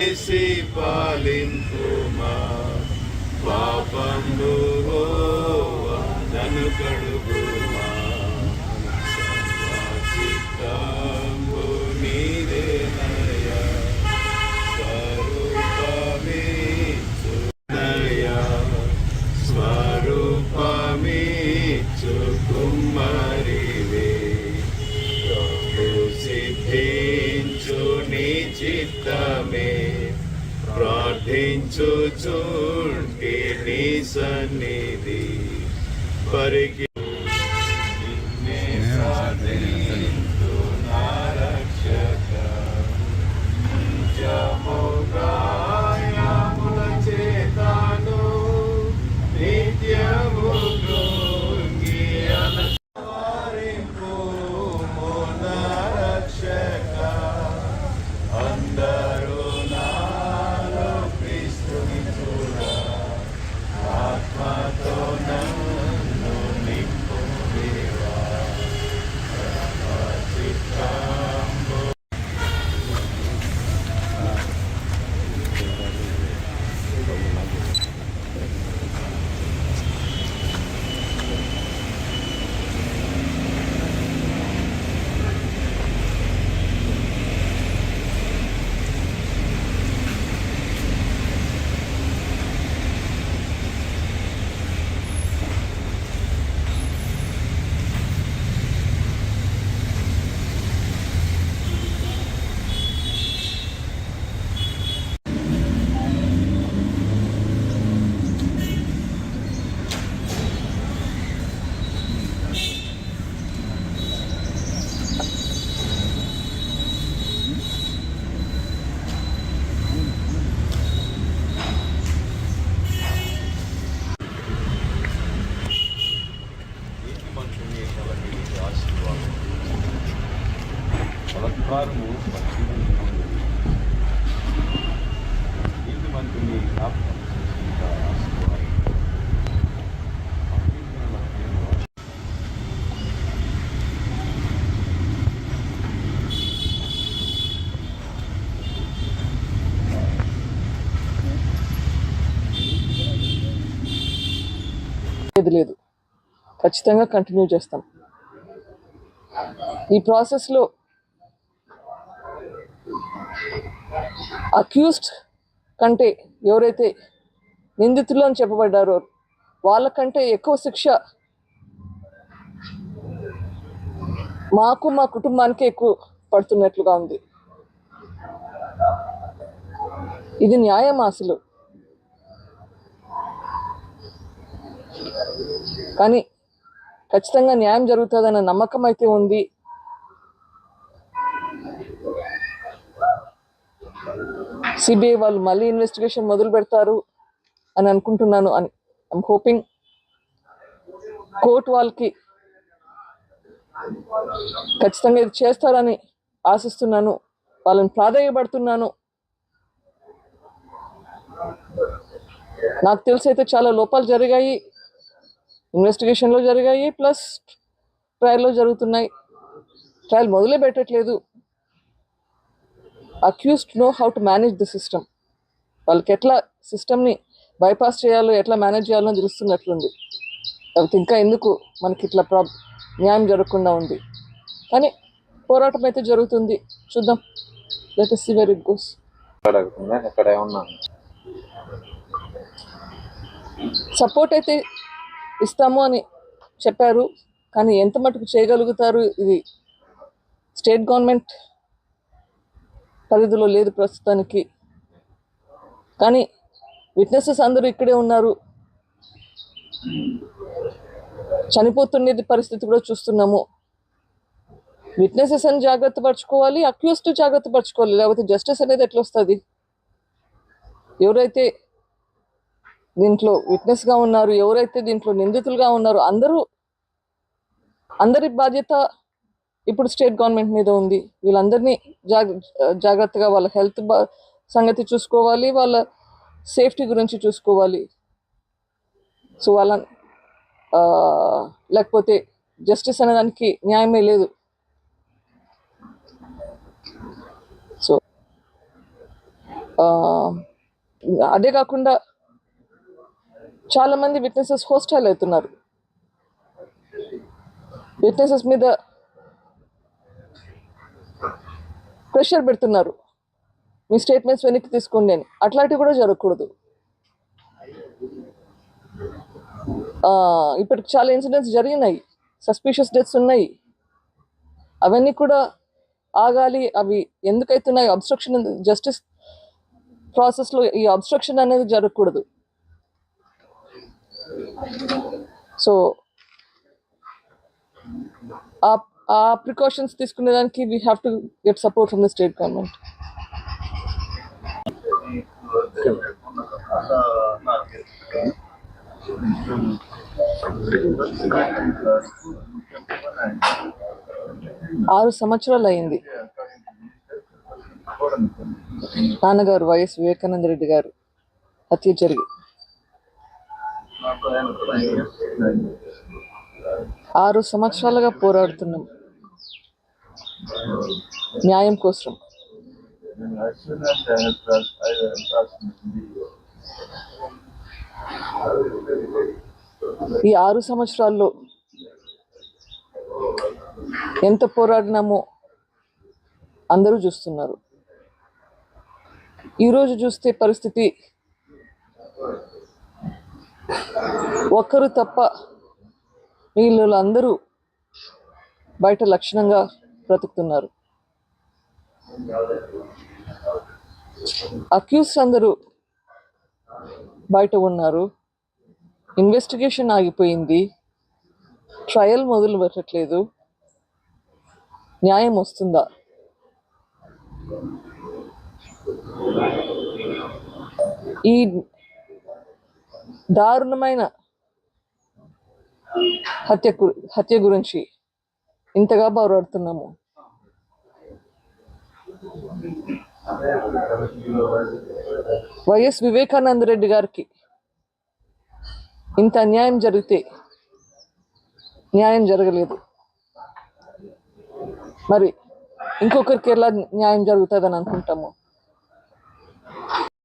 చేసి పాలింపుమా. పాపము నన్ను కడుగుమా. చిత్తంబు నీదేనయ్యా స్వరూపమే చునయ్యా స్వరూపమే చుకుమ్మరివే సిద్ధించు నీ చిత్తమే. ప్రార్థించుచుంటి నీ సన్నిధి. పరికి బలత్కారము లేదు లేదు. ఖచ్చితంగా కంటిన్యూ చేస్తాం. ఈ ప్రాసెస్లో అక్యూస్డ్ కంటే ఎవరైతే నిందితులు అని చెప్పబడ్డారో వాళ్ళకంటే ఎక్కువ శిక్ష మాకు మా కుటుంబానికి ఎక్కువ పడుతున్నట్లుగా ఉంది. ఇది న్యాయం అసలు. కానీ ఖచ్చితంగా న్యాయం జరుగుతుందన్న నమ్మకం అయితే ఉంది. సిబిఐ వాళ్ళు మళ్ళీ ఇన్వెస్టిగేషన్ మొదలు పెడతారు అని అనుకుంటున్నాను అని. ఐమ్ హోపింగ్ కోర్టు వాళ్ళకి ఖచ్చితంగా ఇది చేస్తారని ఆశిస్తున్నాను. వాళ్ళని ప్రాధాన్యపడుతున్నాను నాకు తెలిసి అయితే చాలా లోపాలు జరిగాయి. ఇన్వెస్టిగేషన్లో జరిగాయి ప్లస్ ట్రయల్లో జరుగుతున్నాయి. ట్రయల్ మొదలే పెట్టట్లేదు. Accused know how to manage the system వాళ్ళకి ఎట్లా సిస్టమ్ని బైపాస్ చేయాలో ఎట్లా మేనేజ్ చేయాలో తెలుస్తున్నట్లుంది లేకపోతే ఇంకా ఎందుకు మనకి ఇట్లా ప్రాబ్ న్యాయం జరగకుండా ఉంది. కానీ పోరాటం అయితే జరుగుతుంది. చూద్దాం. Let see very it goes ఎక్కడ సపోర్ట్ అయితే ఇస్తాము అని చెప్పారు. కానీ ఎంత మటుకు చేయగలుగుతారు ఇది? స్టేట్ గవర్నమెంట్ పరిధిలో లేదు ప్రస్తుతానికి. కానీ విట్నెసెస్ అందరూ ఇక్కడే ఉన్నారు. చనిపోతుండేది పరిస్థితి కూడా చూస్తున్నాము. విట్నెసెస్ అని జాగ్రత్త పరచుకోవాలి అక్యూస్డ్ జాగ్రత్త పరచుకోవాలి లేకపోతే జస్టిస్ అనేది ఎట్లా వస్తుంది? ఎవరైతే దీంట్లో విట్నెస్గా ఉన్నారు ఎవరైతే దీంట్లో నిందితులుగా ఉన్నారో అందరూ అందరి బాధ్యత ఇప్పుడు స్టేట్ గవర్నమెంట్ మీద ఉంది. వీళ్ళందరినీ జాగ జాగ్రత్తగా వాళ్ళ హెల్త్ సంగతి చూసుకోవాలి. వాళ్ళ సేఫ్టీ గురించి చూసుకోవాలి. సో వాళ్ళ లేకపోతే జస్టిస్ అనేదానికి న్యాయమే లేదు. సో అదే కాకుండా చాలా మంది విట్నెసెస్ హోస్టైల్ అవుతున్నారు. విట్నెసెస్ మీద ప్రెషర్ పెడుతున్నారు. మీ స్టేట్మెంట్స్ వెనక్కి తీసుకోండి అని. అట్లాంటివి కూడా జరగకూడదు. ఇప్పటికి చాలా ఇన్సిడెంట్స్ జరిగినాయి. సస్పీషియస్ డెత్స్ ఉన్నాయి. అవన్నీ కూడా ఆగాలి. అవి ఎందుకైతున్నాయి? అబ్స్ట్రక్షన్ జస్టిస్ ప్రాసెస్లో ఈ అబ్స్ట్రక్షన్ అనేది జరగకూడదు. సో ఆ precautions తీసుకునేదానికి we have to get support from the state government ఆరు సంవత్సరాలు అయింది. నాన్నగారు వైఎస్ వివేకానంద రెడ్డి గారు హత్య జరిగి. ఆరు సంవత్సరాలుగా పోరాడుతున్నాం. న్యాయం కోసం. ఈ ఆరు సంవత్సరాల్లో ఎంత పోరాడినామో అందరూ చూస్తున్నారు. ఈరోజు చూస్తే పరిస్థితి ఒక్కరు తప్ప వీళ్ళు అందరూ బయట లక్షణంగా బ్రతుకుతున్నారు. అక్యూస్ అందరూ బయట ఉన్నారు. ఇన్వెస్టిగేషన్ ఆగిపోయింది. ట్రయల్ మొదలు పెట్టట్లేదు. న్యాయం వస్తుందా? ఈ దారుణమైన హత్య హత్య గురించి ఇంతగా పోరాడుతున్నాము వైఎస్ వివేకానంద రెడ్డి గారికి ఇంత అన్యాయం జరిగితే న్యాయం జరగలేదు. మరి ఇంకొకరికి ఎలా న్యాయం జరుగుతుందని అనుకుంటాము?